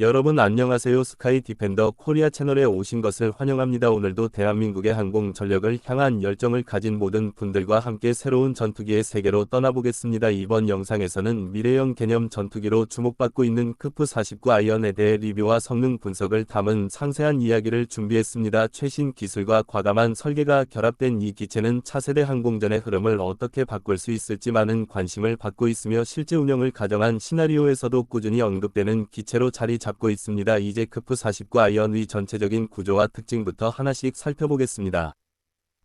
여러분 안녕하세요. 스카이 디펜더 코리아 채널에 오신 것을 환영합니다. 오늘도 대한민국의 항공 전력을 향한 열정을 가진 모든 분들과 함께 새로운 전투기의 세계로 떠나보겠습니다. 이번 영상에서는 미래형 개념 전투기로 주목받고 있는 크프 49 아이언에 대해 리뷰와 성능 분석을 담은 상세한 이야기를 준비했습니다. 최신 기술과 과감한 설계가 결합된 이 기체는 차세대 항공전의 흐름을 어떻게 바꿀 수 있을지 많은 관심을 받고 있으며 실제 운영을 가정한 시나리오에서도 꾸준히 언급되는 기체로 자리 잡 잡고 있습니다. 이제 크프 49 아이언의 전체적인 구조와 특징부터 하나씩 살펴보겠습니다.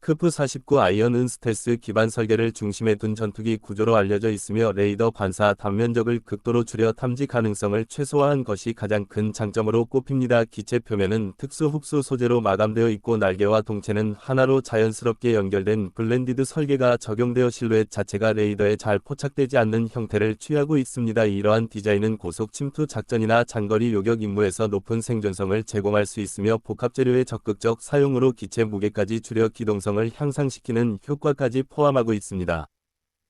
크프 49 아이언 은 스텔스 기반 설계를 중심에 둔 전투기 구조로 알려져 있으며 레이더 반사 단면적을 극도로 줄여 탐지 가능성을 최소화한 것이 가장 큰 장점으로 꼽힙니다. 기체 표면은 특수 흡수 소재로 마감되어 있고 날개와 동체는 하나로 자연스럽게 연결된 블렌디드 설계가 적용되어 실루엣 자체가 레이더에 잘 포착되지 않는 형태를 취하고 있습니다. 이러한 디자인은 고속 침투 작전이나 장거리 요격 임무에서 높은 생존성을 제공할 수 있으며 복합재료의 적극적 사용으로 기체 무게까지 줄여 기동성 성능을 향상시키는 효과까지 포함하고 있습니다.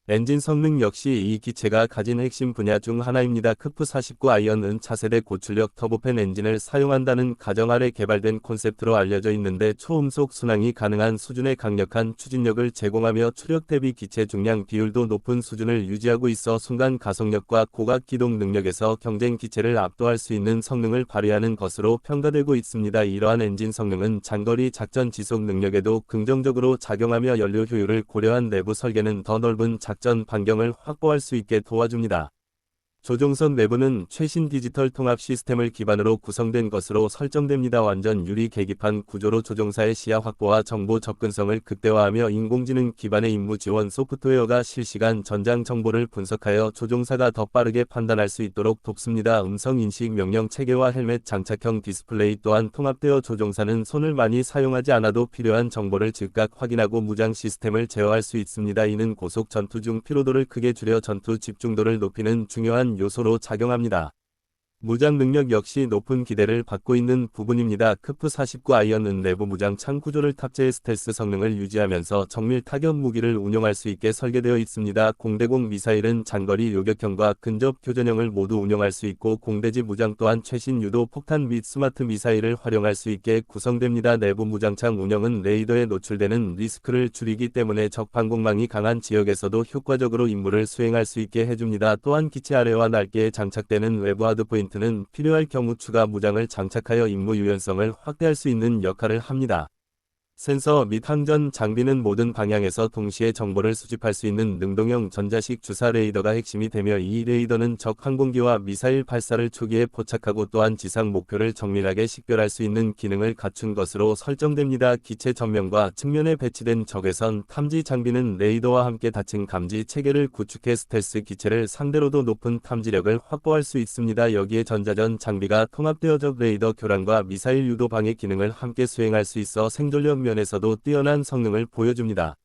엔진 성능 역시 이 기체가 가진 핵심 분야 중 하나입니다. 크프 49 아이언은 차세대 고출력 터보팬 엔진을 사용한다는 가정 아래 개발된 콘셉트로 알려져 있는데 초음속 순항이 가능한 수준의 강력한 추진력을 제공하며 추력 대비 기체 중량 비율도 높은 수준을 유지하고 있어 순간 가속력과 고각 기동 능력에서 경쟁 기체를 압도할 수 있는 성능을 발휘하는 것으로 평가되고 있습니다. 이러한 엔진 성능은 장거리 작전 지속 능력에도 긍정적으로 작용하며 연료 효율을 고려한 내부 설계는 더 넓은 작 작전 반경을 확보할 수 있게 도와줍니다. 조종선 내부는 최신 디지털 통합 시스템을 기반으로 구성된 것으로 설정됩니다. 완전 유리 계기판 구조로 조종사의 시야 확보와 정보 접근성을 극대화하며 인공지능 기반의 임무 지원 소프트웨어가 실시간 전장 정보를 분석하여 조종사가 더 빠르게 판단할 수 있도록 돕습니다. 음성 인식 명령 체계와 헬멧 장착형 디스플레이 또한 통합되어 조종사는 손을 많이 사용하지 않아도 필요한 정보를 즉각 확인하고 무장 시스템을 제어할 수 있습니다. 이는 고속 전투 중 피로도를 크게 줄여 전투 집중도를 높이는 중요한 요소로 작용합니다. 무장 능력 역시 높은 기대를 받고 있는 부분입니다. 크프 49 아이언은 내부 무장 창 구조를 탑재해 스텔스 성능을 유지하면서 정밀 타격 무기를 운용할 수 있게 설계되어 있습니다. 공대공 미사일은 장거리 요격형과 근접 교전형을 모두 운용할 수 있고 공대지 무장 또한 최신 유도 폭탄 및 스마트 미사일을 활용할 수 있게 구성됩니다. 내부 무장창 운영은 레이더에 노출되는 리스크를 줄이기 때문에 적 방공망이 강한 지역에서도 효과적으로 임무를 수행할 수 있게 해줍니다. 또한 기체 아래와 날개에 장착되는 외부 하드포인트 포인트는 필요할 경우 추가 무장을 장착하여 임무 유연성을 확대할 수 있는 역할을 합니다. 센서 및 항전 장비는 모든 방향에서 동시에 정보를 수집할 수 있는 능동형 전자식 주사 레이더가 핵심이 되며 이 레이더는 적 항공기와 미사일 발사를 초기에 포착하고 또한 지상 목표를 정밀하게 식별할 수 있는 기능을 갖춘 것으로 설정됩니다. 기체 전면과 측면에 배치된 적외선 탐지 장비는 레이더와 함께 다층 감지 체계를 구축해 스텔스 기체를 상대로도 높은 탐지력을 확보할 수 있습니다. 여기에 전자전 장비가 통합되어 적 레이더 교란과 미사일 유도 방해 기능을 함께 수행할 수 있어 생존력 면에서도 뛰어난 성능을 보여줍니다.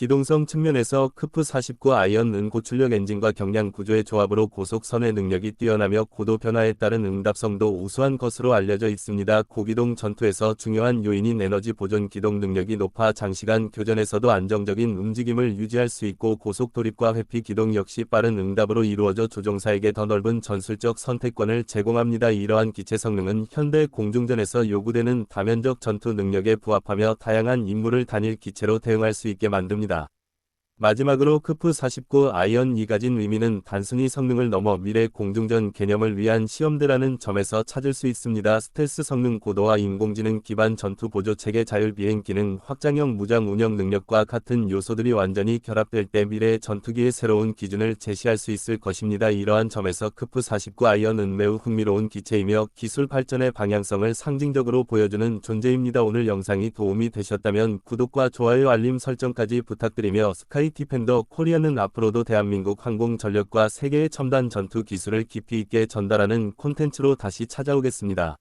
기동성 측면에서 크프 49 아이언 은 고출력 엔진과 경량 구조의 조합으로 고속 선의 능력이 뛰어나며 고도 변화에 따른 응답성도 우수한 것으로 알려져 있습니다. 고기동 전투에서 중요한 요인인 에너지 보존 기동 능력이 높아 장시간 교전에서도 안정적인 움직임을 유지할 수 있고 고속 돌입과 회피 기동 역시 빠른 응답으로 이루어져 조종사에게 더 넓은 전술적 선택권을 제공합니다. 이러한 기체 성능은 현대 공중전에서 요구되는 다면적 전투 능력에 부합하며 다양한 임무를 단일 기체로 대응할 수 있게 만듭니다. 겁니다. 마지막으로 크프 49 아이언 2가진 의미는 단순히 성능을 넘어 미래 공중전 개념을 위한 시험대라는 점에서 찾을 수 있습니다. 스텔스 성능 고도와 인공지능 기반 전투 보조 체계 자율 비행 기능, 확장형 무장 운영 능력과 같은 요소들이 완전히 결합될 때 미래의 전투기의 새로운 기준을 제시할 수 있을 것입니다. 이러한 점에서 크프 49 아이언은 매우 흥미로운 기체이며 기술 발전의 방향성을 상징적으로 보여주는 존재입니다. 오늘 영상이 도움이 되셨다면 구독과 좋아요 알림 설정까지 부탁드리며 스카이 디펜더 코리아는 앞으로도 대한민국 항공 전력과 세계의 첨단 전투 기술을 깊이 있게 전달하는 콘텐츠로 다시 찾아오겠습니다.